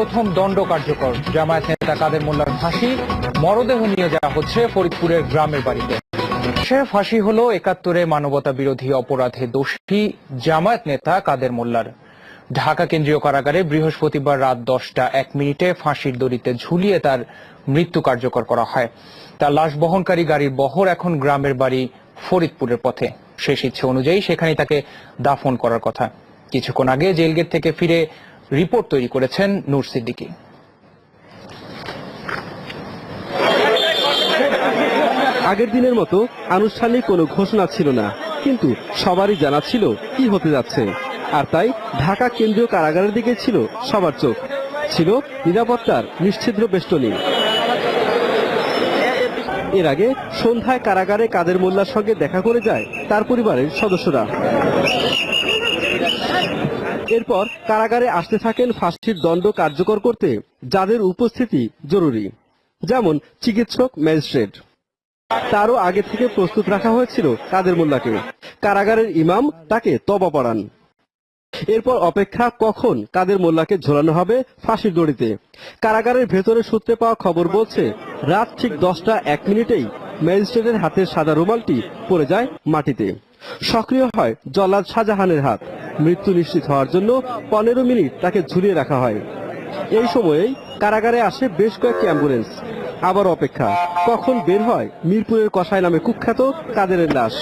প্রথম দণ্ড কার্যকর। জামায়াত নেতা কাদের মোল্লার ফাঁসি, মরদেহ নিয়ে যাওয়া হচ্ছে ফরিদপুরের গ্রামের বাড়িতে। সে ফাঁসি হলো একাত্তরে মানবতা বিরোধী অপরাধে দোষী জামায়াত নেতা কাদের মোল্লার। ঢাকা কেন্দ্রীয় কারাগারে বৃহস্পতিবার রাত দশটা এক মিনিটে ফাঁসির দড়িতে ঝুলিয়ে তার মৃত্যু কার্যকর করা হয়। তার লাশ বহনকারী গাড়ির বহর এখন গ্রামের বাড়ি ফরিদপুরের পথে। শেষ ইচ্ছে অনুযায়ী সেখানে তাকে দাফন করার কথা। কিছুক্ষণ আগে জেলগেট থেকে ফিরে রিপোর্ট তৈরি করেছেন নূর সিদ্দিকী। আগের দিনের মতো আনুষ্ঠানিক কোনো ঘোষণা ছিল না, কিন্তু সবারই জানা ছিল কি হতে যাচ্ছে। আর তাই ঢাকা কেন্দ্রীয় কারাগারের দিকে ছিল সবার চোখ। ছিল নিরাপত্তার নিশ্ছিদ্র বেষ্টনী। এর আগে সন্ধ্যায় কারাগারে কাদের মোল্লার সঙ্গে দেখা করে যায় তার পরিবারের সদস্যরা। এরপর কারাগারে আসতে থাকেন ফাঁসির দণ্ড কার্যকর করতে, যাদের উপস্থিতি জরুরি, যেমন চিকিৎসক, ম্যাজিস্ট্রেট। তারও আগে থেকে প্রস্তুত রাখা হয়েছিল কাদের মোল্লাকে। কারাগারের ইমাম তাকে তবা পড়ান। এরপর অপেক্ষা, কখন কাদের মোল্লাকে ঝোলানো হবে ফাঁসির দড়িতে। কারাগারের ভেতরে সূত্রে পাওয়া খবর বলছে, রাত ঠিক দশটা এক মিনিটেই ম্যাজিস্ট্রেটের হাতের সাদা রুমালটি পড়ে যায় মাটিতে। সক্রিয় হয় জল্লাদ শাহজাহানের হাত। মৃত্যু নিশ্চিত হওয়ার জন্য পনেরো মিনিট তাকে ঝুলিয়ে রাখা হয়। এই সময়েই কারাগারে আসে বেশ কয়েকটি অ্যাম্বুলেন্স। আবার অপেক্ষা, কখন বের হয় মিরপুরের কষাই নামে কুখ্যাত কাদেরের লাশ।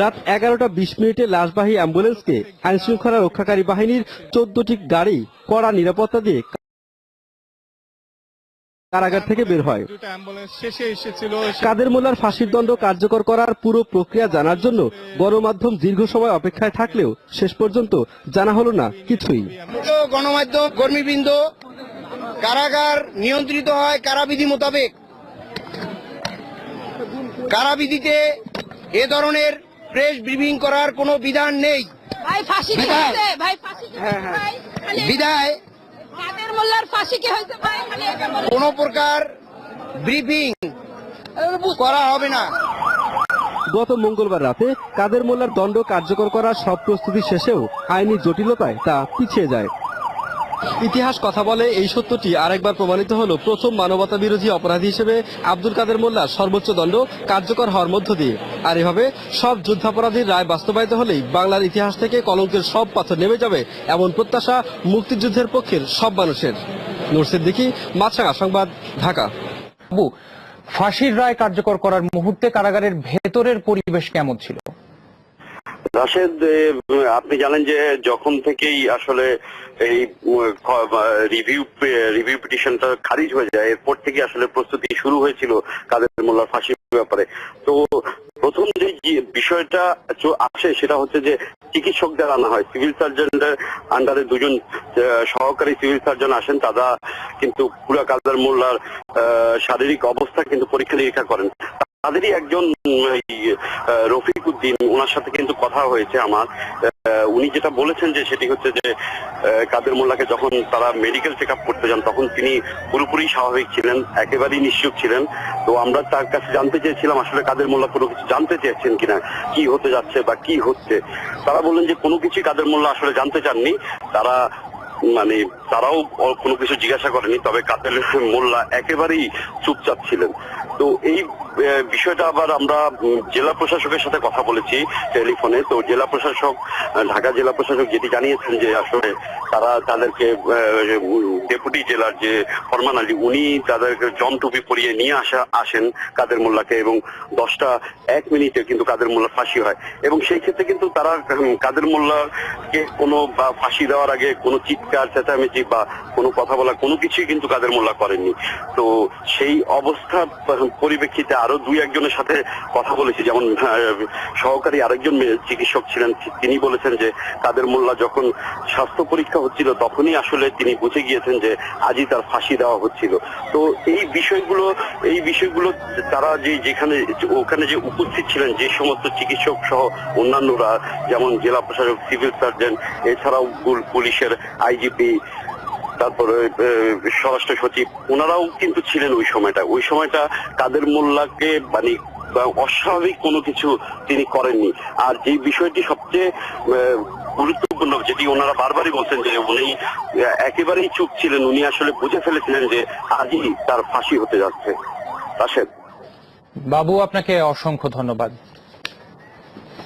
রাত এগারোটা বিশ মিনিটে লাশবাহী অ্যাম্বুলেন্সকে আইনশৃঙ্খলা রক্ষাকারী বাহিনীর চোদ্দটি গাড়ি কড়া নিরাপত্তা দিয়ে কারাগার থেকে বের হয়। শেষে কাদের মোল্লার ফাঁসির দণ্ড কার্যকর করার পুরো প্রক্রিয়া জানার জন্য গণমাধ্যম দীর্ঘ সময় অপেক্ষায় থাকলেও শেষ পর্যন্ত জানা হলো না কিছুই। তো গণমাধ্যম কর্মীবৃন্দ কারাগার নিয়ন্ত্রিত হয় কারাবিধি মোতাবেক। কারাবিধিতে এ ধরনের প্রেস ব্রিফিং করার কোনো বিধান নেই। ভাই কোনো প্রকার ব্রিফিং করা হবে না। গত মঙ্গলবার রাতে কাদের মোল্লার দণ্ড কার্যকর করার সব প্রস্তুতি শেষেও আইনি জটিলতায় তা পিছিয়ে যায়। ইতিহাস কথা বলে এই সত্যটি আরেকবার প্রমাণিত হল, প্রথম মানবতা বিরোধী অপরাধী হিসেবে আব্দুল কাদের মোল্লার সর্বোচ্চ দণ্ড কার্যকর হওয়ার মধ্য দিয়ে। আর এভাবে সব যুদ্ধাপরাধীর রায় বাস্তবায়িত হলেই বাংলার ইতিহাস থেকে কলঙ্কের সব পাথর নেমে যাবে এমন প্রত্যাশা মুক্তিযুদ্ধের পক্ষের সব মানুষের। নুরসিদ দেখি মাছরাঙা সংবাদ, ঢাকা। ফাঁসির রায় কার্যকর করার মুহূর্তে কারাগারের ভেতরের পরিবেশ কেমন ছিল? রাশেদ আপনি জানেন যে যখন থেকেই আসলে এই রিভিউ রিভিউ পিটিশনটা খারিজ হয়ে যায়, এরপর থেকে আসলে প্রস্তুতি শুরু হয়েছিল কাদের মোল্লার ফাঁসির ব্যাপারে। তো প্রথম যে বিষয়টা আসে সেটা হচ্ছে যে চিকিৎসকদের আনা হয়। সিভিল সার্জনদের আন্ডারে দুজন সহকারী সিভিল সার্জন আসেন, তারা কিন্তু পুরা কাদের মোল্লার শারীরিক অবস্থা কিন্তু পরীক্ষা নিরীক্ষা করেন। তাদেরই একজন রফিক উদ্দিন ওনার সাথে কিন্তু কথা হয়েছে আমার। উনি যেটা বলেছেন যে সেটি হচ্ছে যে কাদের মোল্লাকে যখন তারা মেডিকেল চেক আপ করতে যান, তখন তিনি পুরোপুরি স্বাভাবিক ছিলেন, একেবারেই নিশ্চুপ ছিলেন। তো আমরা তার কাছে জানতে চেয়েছিলাম, আসলে কাদের মোল্লা কোনো কিছু জানতে চেয়েছেন কিনা, কি হতে যাচ্ছে বা কি হচ্ছে। তারা বললেন যে কোনো কিছু কাদের মোল্লা আসলে জানতে চাননি। তারা মানে তারাও কোনো কিছু জিজ্ঞাসা করেনি, তবে কাদের মোল্লা একেবারেই চুপচাপ ছিলেন। তো এই বিষয়টা আবার আমরা জেলা প্রশাসকের সাথে কথা বলেছি টেলিফোনে। তো জেলা প্রশাসক, ঢাকা জেলা প্রশাসক যেটি জানিয়েছেন যে আসলে তারা তাদেরকে ডেপুটি জেলার যে ফরমান আলী, উনি তাদেরকে জম টুপি পরিয়ে নিয়ে আসা, আসেন কাদের মোল্লাকে এবং দশটা এক মিনিটে কিন্তু কাদের মোল্লা ফাঁসি হয়। এবং সেই ক্ষেত্রে কিন্তু তারা কাদের মোল্লাকে কোনো বা ফাঁসি দেওয়ার আগে কোনো চিৎকার চেঁচামেচি বা কোনো কথা বলা কোনো কিছুই কিন্তু কাদের মোল্লা করেননি। তো সেই অবস্থা পরিপ্রেক্ষিতে আরও দুই একজনের সাথে কথা বলেছি, যেমন সহকারী আরেকজন চিকিৎসক ছিলেন তিনি বলেছেন যে কাদের মোল্লা যখন স্বাস্থ্য পরীক্ষা হচ্ছিল তখনই আসলে তিনি বুঝে গিয়েছেন যে আজই তার ফাঁসি দেওয়া হচ্ছিল। তো এই বিষয়গুলো এই বিষয়গুলো তারা যে যেখানে ওখানে যে উপস্থিত ছিলেন যে সমস্ত চিকিৎসক সহ অন্যান্যরা, যেমন জেলা প্রশাসক, সিভিল সার্জন, এছাড়াও পুল- পুলিশের আইজিপি তারপরে স্বরাষ্ট্র সচিব ওনারাও কিন্তু ছিলেন ওই সময়টা। ওই সময়টা কাদের মোল্লাকে মানে অস্বাভাবিক কোনো কিছু তিনি করেননি। আর যে বিষয়টি সবচেয়ে আহ, গুরুত্ব যেটি ওনারা বারবারই বলছেন যে উনি একেবারেই চুপ ছিলেন উনি আসলে বুঝে ফেলেছিলেন যে আজই তার ফাঁসি হতে যাচ্ছে। রাশেদ। বাবু আপনাকে অসংখ্য ধন্যবাদ।